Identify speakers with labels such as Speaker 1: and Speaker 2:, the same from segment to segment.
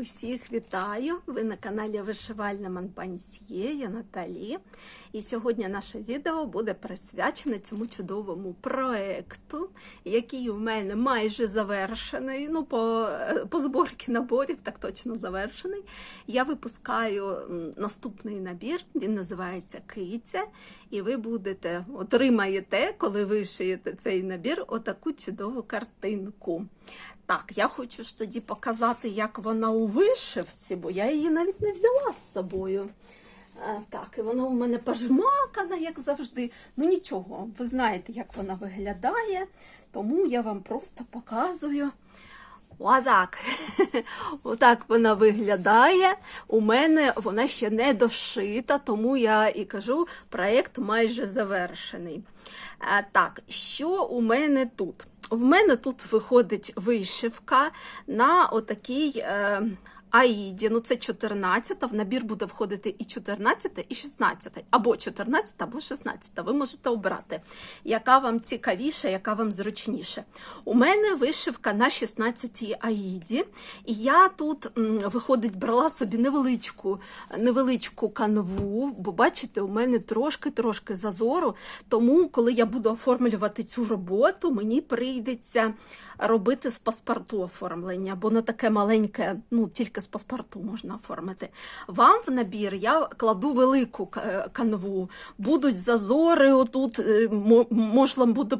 Speaker 1: Усіх вітаю! Ви на каналі Вишивальна Манпансьє, я Наталі. І сьогодні наше відео буде присвячене цьому чудовому проекту, який у мене майже завершений. Ну, по, по зборці наборів, так точно завершений. Я випускаю наступний набір, він називається Киця. І ви будете отримаєте, коли ви шиєте цей набір, отаку чудову картинку. Так, я хочу ж тоді показати, як вона у вишивці, бо я її навіть не взяла з собою. Так, і вона у мене пожмакана, як завжди. Ну нічого, ви знаєте, як вона виглядає, тому я вам просто показую. Отак. Отак вона виглядає. У мене вона ще не дошита, тому я і кажу, проєкт майже завершений. Так, що у мене тут? В мене тут виходить вишивка на отакій е, аїді. Ну, це 14-та, в набір буде входити і 14-та, і 16-та, або 14-та, або 16-та. Ви можете обрати, яка вам цікавіша, яка вам зручніше. У мене вишивка на 16-й аїді, і я тут, виходить, брала собі невеличку, невеличку канву, бо бачите, у мене трошки-трошки зазору, тому коли я буду оформлювати цю роботу, мені прийдеться робити з паспорту оформлення, бо на таке маленьке, ну тільки з паспорту можна оформити. Вам в набір я кладу велику канву, будуть зазори, отут е, можна буде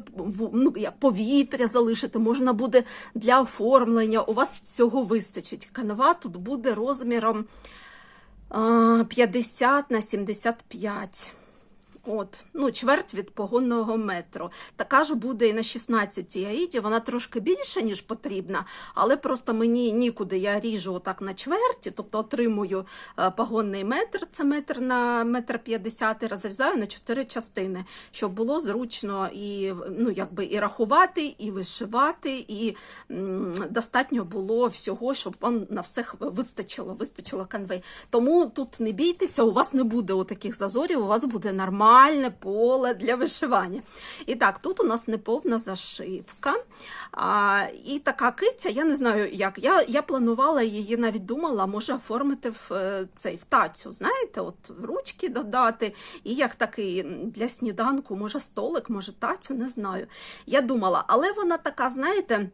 Speaker 1: ну, як повітря залишити, можна буде для оформлення. У вас всього вистачить. Канва тут буде розміром 50 на 75. От, ну, чверть від погонного метру. Така ж буде і на 16 аїді. Вона трошки більша, ніж потрібна, але просто мені нікуди я ріжу отак на чверті, тобто отримую е, погонний метр, це метр на метр 50, і розрізаю на 4 частини, щоб було зручно і, ну, якби, і рахувати, і вишивати, і м, достатньо було всього, щоб вам на все вистачило, вистачило канви. Тому тут не бійтеся, у вас не буде отаких зазорів, у вас буде нормальне поле для вишивання. І так, тут у нас неповна зашивка. А, і така киця, я не знаю як. Я, я планувала її, навіть думала, може оформити в е, цей в тацю. Знаєте, от ручки додати, і як такий для сніданку, може столик, може тацю, не знаю. Я думала, але вона така, знаєте.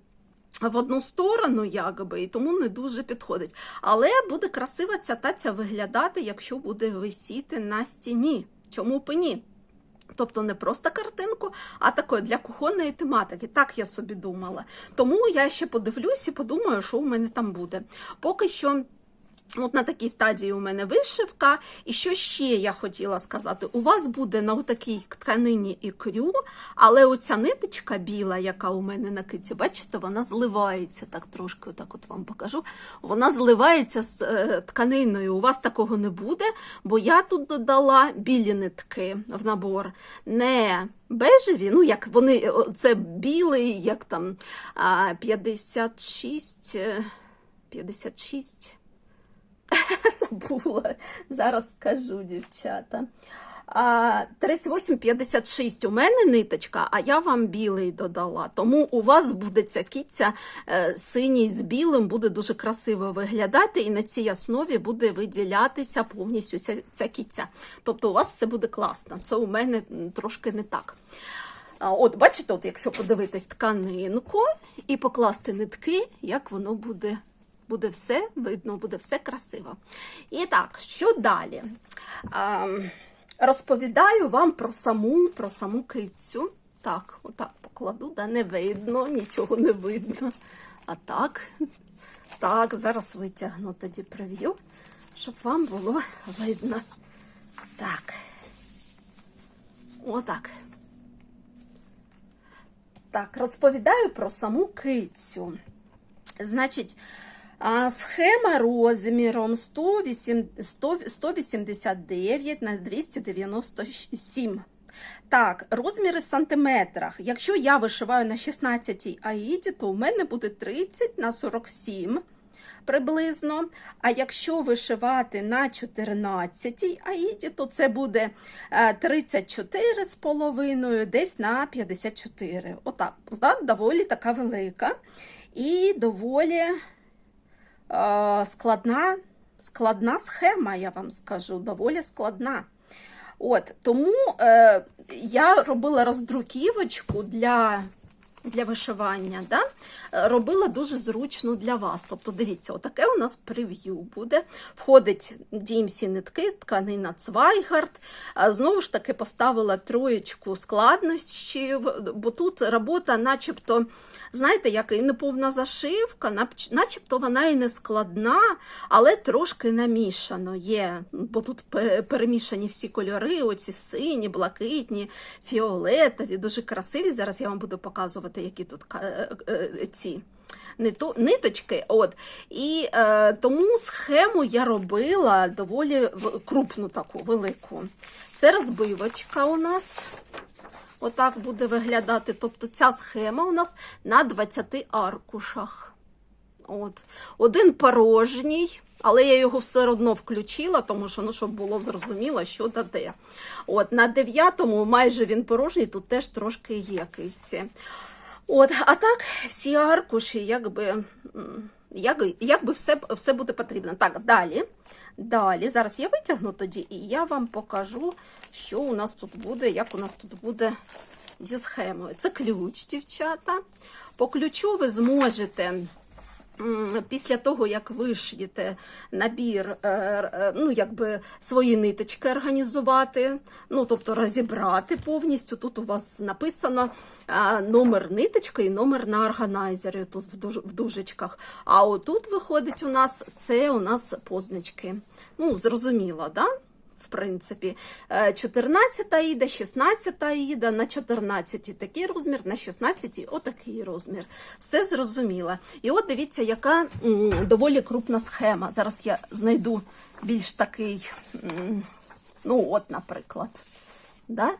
Speaker 1: В одну сторону, якби, і тому не дуже підходить. Але буде красива ця таця виглядати, якщо буде висіти на стіні. Чому б і ні? Тобто не просто картинку, а такої для кухонної тематики. Так я собі думала. Тому я ще подивлюсь і подумаю, що у мене там буде. Поки що. От на такій стадії у мене вишивка. І що ще я хотіла сказати? У вас буде на такій тканині ікрю, але оця ниточка біла, яка у мене на киті, бачите, вона зливається так трошки, отак от вам покажу. Вона зливається з е, тканиною. У вас такого не буде, бо я тут додала білі нитки в набор. Не бежеві, ну як вони, це білий, як там 56, е, 56 забула. Зараз скажу, дівчата. А, 38,56 у мене ниточка, а я вам білий додала. Тому у вас буде ця кіця е, синій з білим, буде дуже красиво виглядати, і на цій основі буде виділятися повністю ця, ця кіця. Тобто у вас все буде класно. Це у мене трошки не так. От, бачите, от, якщо подивитись тканинку і покласти нитки, як воно буде буде все видно, буде все красиво. І так, що далі? А, розповідаю вам про саму, про саму кицю. Так, отак покладу, да, не видно, нічого не видно. А так, так, зараз витягну тоді прев'ю, щоб вам було видно. Так. Отак. Так, розповідаю про саму кицю. Значить, а, схема розміром 189 на 297. Так, розміри в сантиметрах. Якщо я вишиваю на 16 аїді, то у мене буде 30 на 47 приблизно. А якщо вишивати на 14 аїді, то це буде е, 34 з половиною, десь на 54. Отак, вона доволі така велика і доволі е, складна, складна схема, я вам скажу, доволі складна. От, тому е, я робила роздруківочку для, для вишивання. Да? Е, Робила дуже зручно для вас. Тобто, дивіться, отаке у нас прев'ю буде. Входить DMC нитки, тканина Цвайгард. Знову ж таки, поставила троєчку складнощів, бо тут робота, начебто. Знаєте, як і неповна зашивка, начебто вона і не складна, але трошки намішано є. Бо тут перемішані всі кольори: оці сині, блакитні, фіолетові, дуже красиві. Зараз я вам буду показувати, які тут е, е, ці ниточки. От. І е, тому схему я робила доволі крупну таку велику. Це розбивочка у нас. Отак буде виглядати. Тобто ця схема у нас на 20 аркушах. От. Один порожній, але я його все одно включила, тому що, ну, щоб було зрозуміло, що та де. От, на дев'ятому майже він порожній, тут теж трошки є киці. От, а так, всі аркуші, якби, м, як, якби все, все буде потрібно. Так, далі. Далі, зараз я витягну тоді, і я вам покажу, що у нас тут буде, як у нас тут буде зі схемою. Це ключ, дівчата. По ключу ви зможете. Після того, як вишиєте набір, е, е, ну, якби свої ниточки організувати, ну, тобто розібрати повністю. Тут у вас написано номер ниточки і номер на органайзері тут в, дуж, дужечках. А отут виходить у нас, це у нас позначки. Ну, зрозуміло, да? В принципі, Е, 14 іде, 16 іде, на 14 такий розмір, на 16 отакий розмір. Все зрозуміло. І от дивіться, яка доволі крупна схема. Зараз я знайду більш такий, ну, от, наприклад. Да?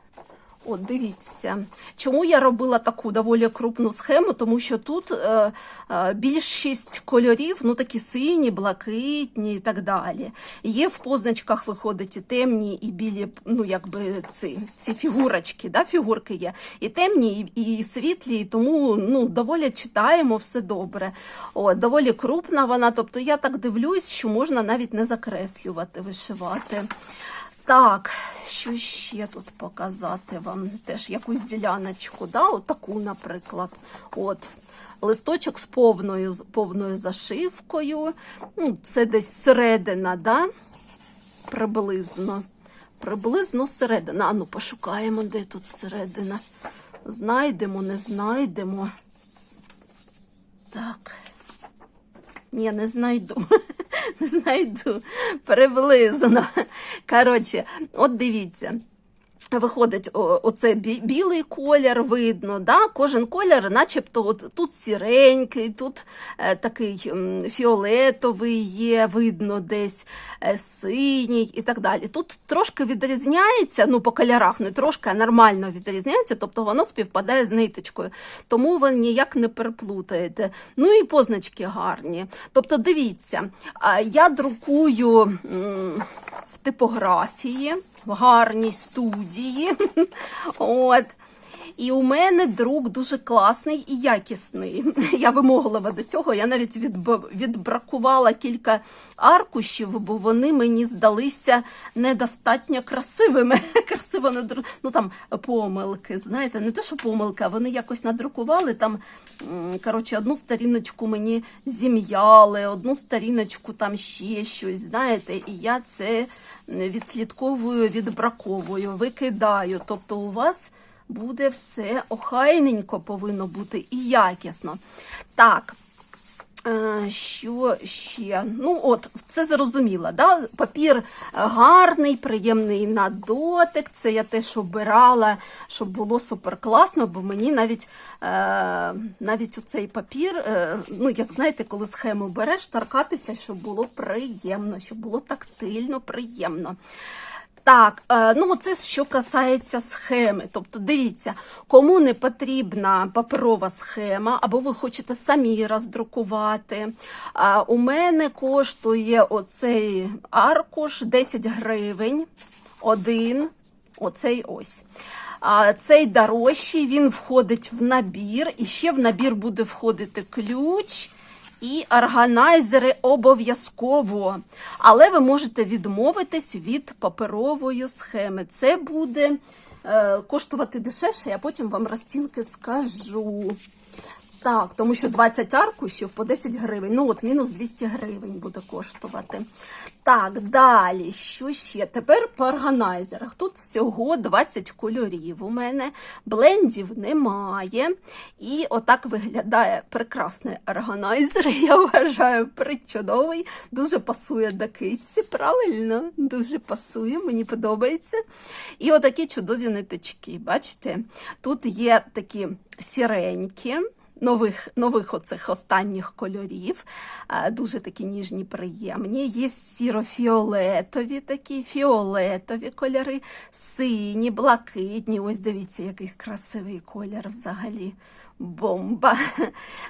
Speaker 1: От, дивіться. Чому я робила таку доволі крупну схему? Тому що тут е, е, більшість кольорів, ну такі сині, блакитні і так далі. Є в позначках виходить і темні, і білі, ну якби ці, ці фігурочки, да, фігурки є. І темні, і, і світлі, і тому ну, доволі читаємо все добре. От, доволі крупна вона. Тобто я так дивлюсь, що можна навіть не закреслювати, вишивати. Так, що ще тут показати вам? Теж якусь діляночку, да? Отаку, наприклад. От. Листочок з повною, з повною зашивкою. Ну, це десь середина, да? приблизно. Приблизно середина. А ну пошукаємо, де тут середина. Знайдемо, не знайдемо. Так. Ні, не знайду. Знайду. Приблизно. Коротше, от дивіться. Виходить оце білий колір, видно, да? кожен колір, начебто от, тут сіренький, тут е, такий фіолетовий є, видно десь е, синій і так далі. Тут трошки відрізняється, ну по кольорах не трошки, а нормально відрізняється, тобто воно співпадає з ниточкою. Тому ви ніяк не переплутаєте. Ну і позначки гарні. Тобто, дивіться, я друкую в типографії в гарній студії. От. І у мене друк дуже класний і якісний. Я вимоглива до цього. Я навіть відб- відбракувала кілька аркушів, бо вони мені здалися недостатньо красивими. Красиво надру... ну там помилки, знаєте, не те, що помилки, а вони якось надрукували там. Коротше, одну сторіночку мені зім'яли, одну сторіночку там ще щось, знаєте, і я це відслідковую, відбраковую, викидаю. Тобто у вас буде все охайненько повинно бути і якісно. Так. Е, Що ще? Ну, от, це зрозуміло. Да? Папір гарний, приємний на дотик. Це я теж обирала, щоб було супер класно, бо мені навіть е, навіть оцей папір, е, ну, як знаєте, коли схему береш, торкатися, щоб було приємно, щоб було тактильно приємно. Так, е, ну це що касається схеми. Тобто, дивіться, кому не потрібна паперова схема, або ви хочете самі роздрукувати. У мене коштує оцей аркуш 10 гривень. Один, оцей ось. Цей дорожчий, він входить в набір, і ще в набір буде входити ключ І органайзери обов'язково. Але ви можете відмовитись від паперової схеми. Це буде е, коштувати дешевше, я потім вам розцінки скажу. Так, тому що 20 аркушів по 10 гривень. Ну от мінус 200 гривень буде коштувати. Так, далі, що ще? Тепер по органайзерах. Тут всього 20 кольорів у мене, блендів немає. І отак виглядає прекрасний органайзер. Я вважаю причудовий. Дуже пасує до киці, правильно? Дуже пасує, мені подобається. І отакі чудові ниточки. Бачите? Тут є такі сіренькі нових, нових оцих останніх кольорів, дуже такі ніжні, приємні. Є сіро-фіолетові такі, фіолетові кольори, сині, блакитні. Ось дивіться, який красивий колір взагалі. Бомба.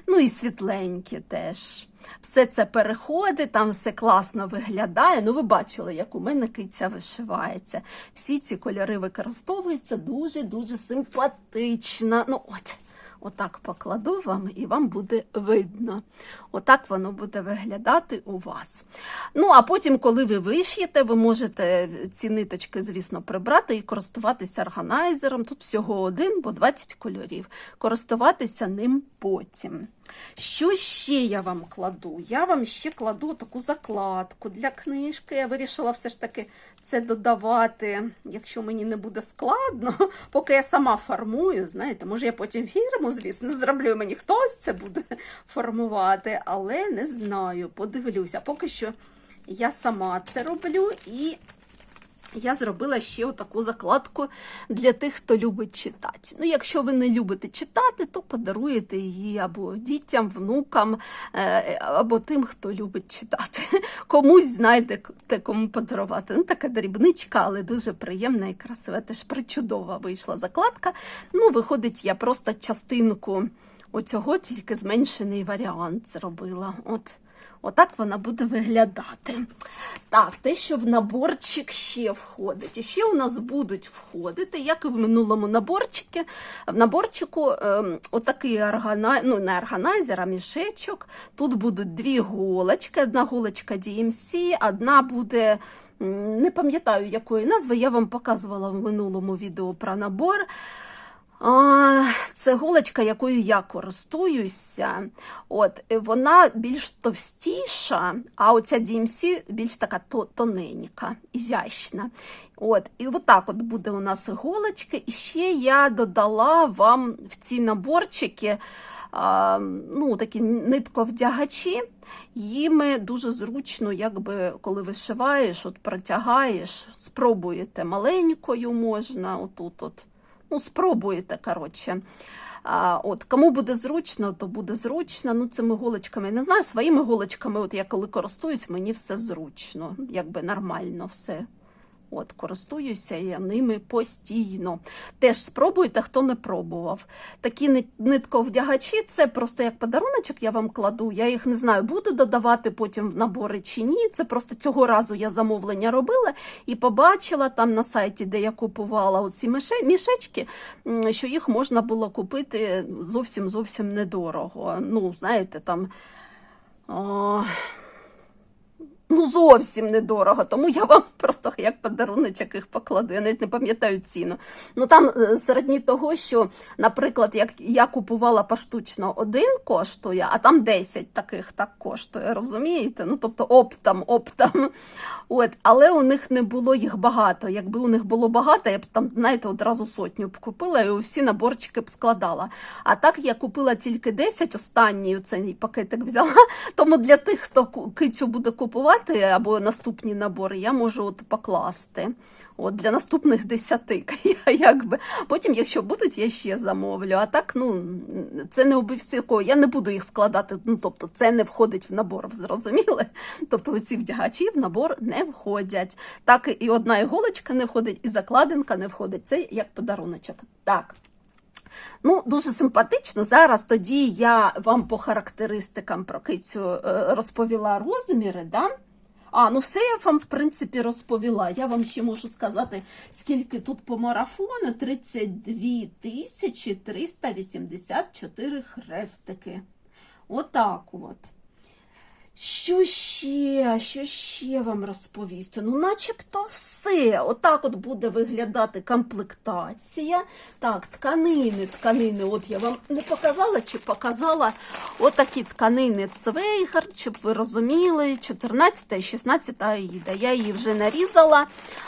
Speaker 1: Ну і світленькі теж. Все це переходить, там все класно виглядає. Ну, ви бачили, як у мене киця вишивається. Всі ці кольори використовуються дуже-дуже симпатично. Ну, от. Отак покладу вам і вам буде видно. Отак воно буде виглядати у вас. Ну, а потім, коли ви виш'єте, ви можете ці ниточки, звісно, прибрати і користуватися органайзером. Тут всього один, бо 20 кольорів. Користуватися ним потім. Що ще я вам кладу? Я вам ще кладу таку закладку для книжки. Я вирішила все ж таки це додавати, якщо мені не буде складно, поки я сама формую, знаєте, може я потім фірму, звісно, зроблю, мені хтось це буде формувати, але не знаю, подивлюся. Поки що я сама це роблю і я зробила ще отаку закладку для тих, хто любить читати. Ну, якщо ви не любите читати, то подаруєте її або дітям, внукам, е, або тим, хто любить читати. Комусь знайдете кому подарувати. Ну, така дрібничка, але дуже приємна і красива. Теж причудова вийшла закладка. Ну, виходить, я просто частинку оцього, тільки зменшений варіант зробила. От. Отак вона буде виглядати. Так, те, що в наборчик ще входить. І ще у нас будуть входити, як і в минулому наборчику, в наборчику ем, отакий органай... ну, не органайзер, а мішечок. Тут будуть дві голочки. Одна голочка DMC, одна буде. Не пам'ятаю, якої назви, я вам показувала в минулому відео про набор. А, Це голочка, якою я користуюся. От, вона більш товстіша, а оця DMC більш така тоненька, ізящна. От, і отак от буде у нас голочки. І ще я додала вам в ці наборчики а, ну, такі нитковдягачі. Їми дуже зручно, якби коли вишиваєш, от протягаєш, спробуєте маленькою можна, отут от. Ну, спробуєте, коротше. А, от, кому буде зручно, то буде зручно. Ну, цими голочками, не знаю, своїми голочками, от я коли користуюсь, мені все зручно, якби нормально все. От, користуюся я ними постійно. Теж спробуйте, хто не пробував. Такі нитковдягачі, це просто як подаруночок я вам кладу. Я їх не знаю, буду додавати потім в набори чи ні. Це просто цього разу я замовлення робила і побачила там на сайті, де я купувала оці мішечки, що їх можна було купити зовсім зовсім недорого. Ну, знаєте, там. О, Ну, зовсім недорого, тому я вам просто як подаруночок їх покладу. Я навіть не пам'ятаю ціну. Ну там е, середні того, що, наприклад, як я купувала поштучно один коштує, а там 10 таких так коштує, розумієте? Ну, тобто оптом, оптом. От, але у них не було їх багато. Якби у них було багато, я б там, знаєте, одразу сотню б купила і всі наборчики б складала. А так я купила тільки 10, останній цей пакетик взяла. Тому для тих, хто кицю буде купувати або наступні набори, я можу от покласти. От для наступних 10, якби. Потім, якщо будуть, я ще замовлю. А так, ну це не обов'язково. Я не буду їх складати. Ну тобто, це не входить в набор, зрозуміли? Тобто, оці вдягачі в набор не входять. Так і одна іголочка не входить, і закладинка не входить. Це як подаруночок. Так. Ну, дуже симпатично. Зараз тоді я вам по характеристикам про кицю е, розповіла розміри, да? А, ну все я вам, в принципі, розповіла. Я вам ще можу сказати, скільки тут по марафону 32 тисячі 384 хрестики. Отак от. Що ще? Що ще вам розповісти? Ну, начебто все. Отак от буде виглядати комплектація. Так, тканини, тканини. От я вам не показала чи показала отакі тканини Цвейгар, щоб ви розуміли, 14 і 16 аїда. Я її вже нарізала.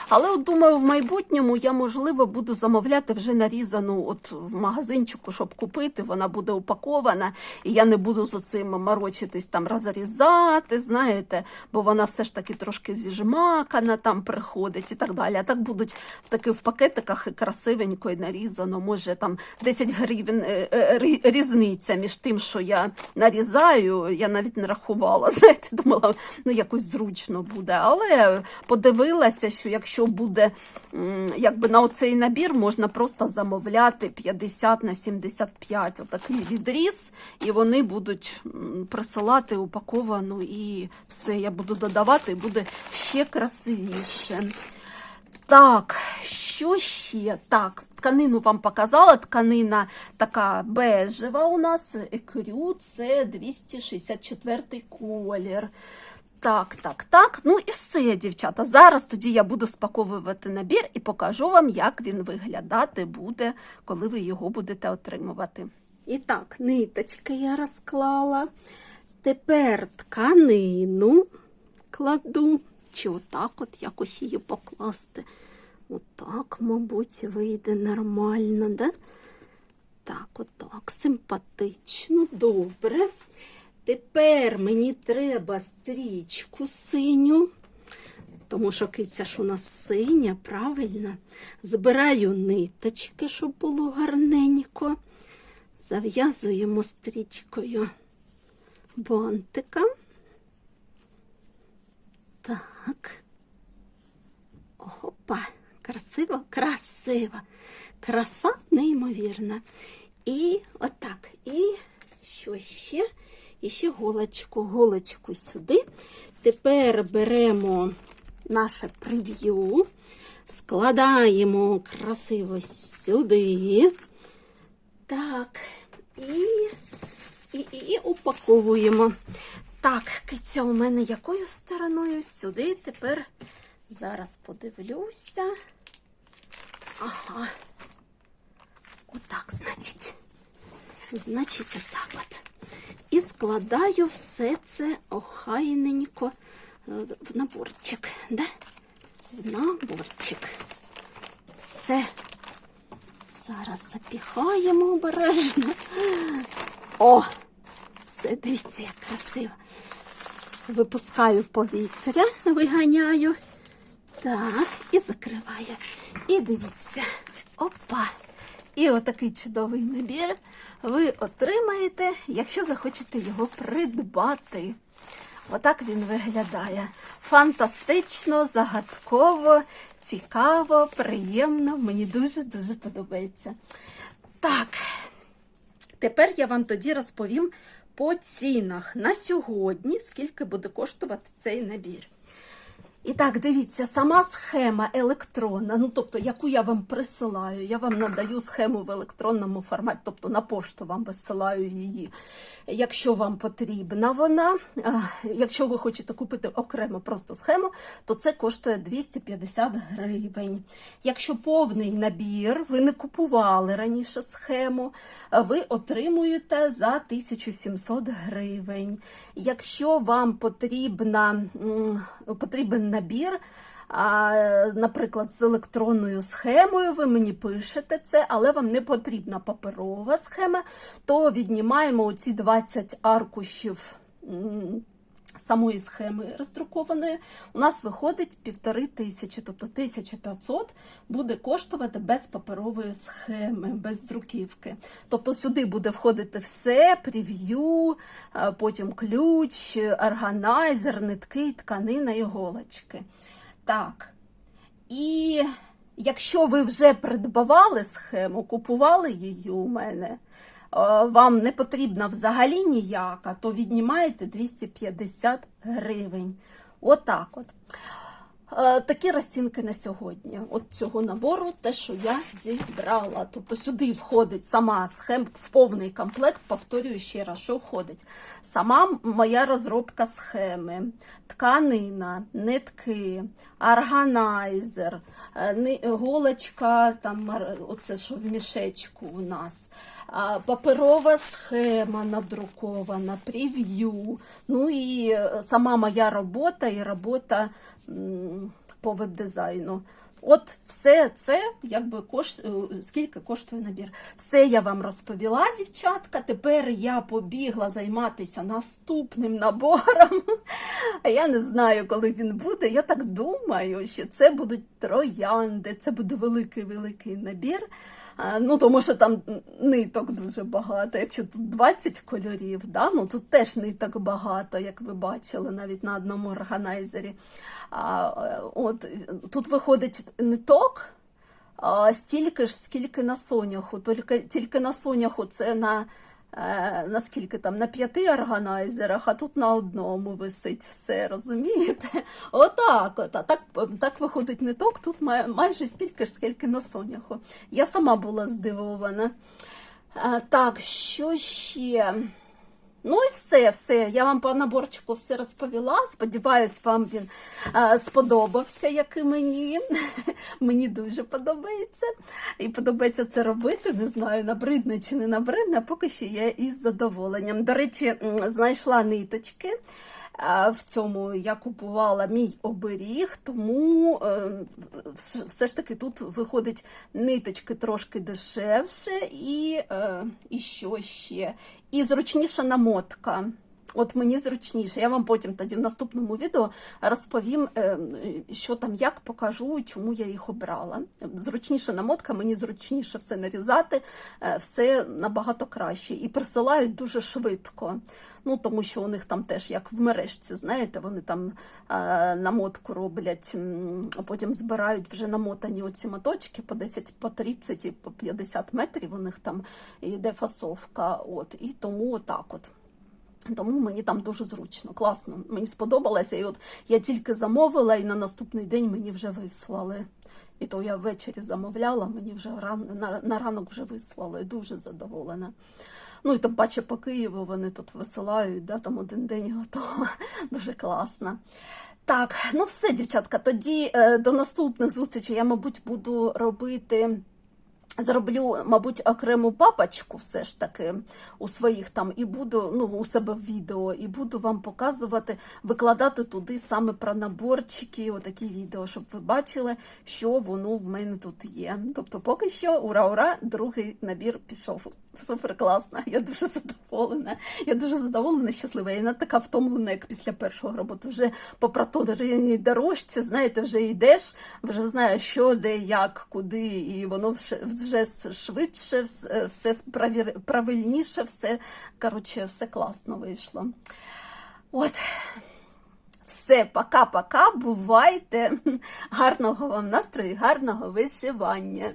Speaker 1: Але от думаю, в майбутньому я, можливо, буду замовляти вже нарізану от в магазинчику, щоб купити. Вона буде упакована, і я не буду з оцим морочитись там розрізати, знаєте, бо вона все ж таки трошки зіжмакана там приходить і так далі. А так будуть таки в пакетиках і красивенько і нарізано. Може там 10 гривень е, е, рі- різниця між тим, що я нарізаю. Я навіть не рахувала. Знаєте, думала, ну якось зручно буде. Але подивилася, що якщо буде якби на оцей набір, можна просто замовляти 50 на 75 отакий відріз, і вони будуть присилати упаковану, і все, я буду додавати, буде ще красивіше. Так, що ще? Так, тканину вам показала. Тканина така бежева у нас. Екрю це 264 колір. Так, так, так. Ну і все, дівчата. Зараз тоді я буду спаковувати набір і покажу вам, як він виглядати буде, коли ви його будете отримувати. І так, ниточки я розклала. Тепер тканину кладу. Чи отак от якось її покласти. Отак, мабуть, вийде нормально, да? Так, отак, симпатично, добре. Тепер мені треба стрічку синю, тому що киця ж у нас синя, правильно. Збираю ниточки, щоб було гарненько. Зав'язуємо стрічкою бантика. Так. Опа, красиво, красиво. Краса неймовірна. І отак. І що ще? І ще голочку, голочку сюди. Тепер беремо наше прев'ю, складаємо красиво сюди. Так, і, і, і, і упаковуємо. Так, киця у мене якою стороною сюди. Тепер зараз подивлюся. Ага. Отак, значить. Значить, отак от. І складаю все це охайненько в наборчик. Да? В наборчик. Все. Зараз запіхаємо обережно. О! Все, дивіться, як красиво. Випускаю повітря, виганяю. Так, і закриваю. І дивіться. Опа! І отакий чудовий набір ви отримаєте, якщо захочете його придбати. Отак він виглядає. Фантастично, загадково, цікаво, приємно. Мені дуже-дуже подобається. Так, тепер я вам тоді розповім по цінах на сьогодні, скільки буде коштувати цей набір. І так, дивіться, сама схема електронна, ну тобто, яку я вам присилаю, я вам надаю схему в електронному форматі, тобто на пошту вам висилаю її, якщо вам потрібна вона. Якщо ви хочете купити окремо просто схему, то це коштує 250 гривень. Якщо повний набір, ви не купували раніше схему, ви отримуєте за 1700 гривень. Якщо вам потрібна, потрібен набір, а, наприклад, з електронною схемою, ви мені пишете це, але вам не потрібна паперова схема, то віднімаємо оці 20 аркушів. Самої схеми роздрукованої у нас виходить півтори тисячі, тобто 1500 буде коштувати без паперової схеми, без друківки. Тобто сюди буде входити все: прев'ю, е, потім ключ, органайзер, нитки, тканина, іголочки. Так. І якщо ви вже придбавали схему, купували її у мене, вам не потрібна взагалі ніяка, то віднімаєте 250 гривень. Отак от. Е, Такі розцінки на сьогодні. От цього набору, те, що я зібрала. Тобто сюди входить сама схем в повний комплект. Повторюю ще раз, що входить. Сама моя розробка схеми, тканина, нитки, органайзер, е, голочка, там оце що в мішечку у нас. Паперова схема надрукована, прев'ю. Ну і е, сама моя робота і робота по веб-дизайну. От все це, якби кош... е, скільки коштує набір. Все я вам розповіла, дівчатка. Тепер я побігла займатися наступним набором. А я не знаю, коли він буде. Я так думаю, що це будуть троянди, це буде великий-великий набір. Ну, тому що там ниток дуже багато. Якщо тут 20 кольорів, да? ну тут теж ниток багато, як ви бачили, навіть на одному органайзері. А, е, от, тут виходить ниток а, стільки ж, скільки на соняху. Тільки, тільки на соняху це на, е, на скільки там, на п'яти органайзерах, а тут на одному висить все, розумієте? Отак, от, так, так виходить ниток, тут май, майже стільки ж, скільки на соняху. Я сама була здивована. Так, що ще? Ну і все, все. Я вам по наборчику все розповіла. Сподіваюсь, вам він е, сподобався, як і мені. мені дуже подобається. І подобається це робити. Не знаю, набридне чи не набридне, поки що я із задоволенням. До речі, знайшла ниточки. Е, В цьому я купувала мій оберіг, тому е, все ж таки тут виходить ниточки трошки дешевше і, е, і що ще? І зручніша намотка. От мені зручніше. Я вам потім тоді в наступному відео розповім, е, що там, як покажу, чому я їх обрала. Зручніша намотка, мені зручніше все нарізати, е, все набагато краще. І присилають дуже швидко. Ну, тому що у них там теж, як в мережці, знаєте, вони там е, намотку роблять, а потім збирають вже намотані оці моточки по 10, по 30 по 50 метрів. У них там йде фасовка. От, і тому отак от. Тому мені там дуже зручно, класно. Мені сподобалося. І от я тільки замовила, і на наступний день мені вже вислали. І то я ввечері замовляла, мені вже ран, на, ранок вже вислали. Дуже задоволена. Ну і тим паче по Києву вони тут висилають, да, там один день готово. Дуже класно. Так, ну все, дівчатка, тоді е, до наступних зустрічей я, мабуть, буду робити. Зроблю, мабуть, окрему папочку все ж таки у своїх там і буду ну, у себе в відео, і буду вам показувати, викладати туди саме про наборчики, отакі відео, щоб ви бачили, що воно в мене тут є. Тобто, поки що, ура-ура, другий набір пішов. Супер класно. Я дуже задоволена. Я дуже задоволена, щаслива. Я не така втомлена, як після першого роботи. Вже по протореній дорожці, знаєте, вже йдеш, вже знаєш, що, де, як, куди, і воно вже, вже швидше, все, все правильніше, все, коротше, все класно вийшло. От. Все, пока-пока, бувайте. Гарного вам настрою, гарного вишивання.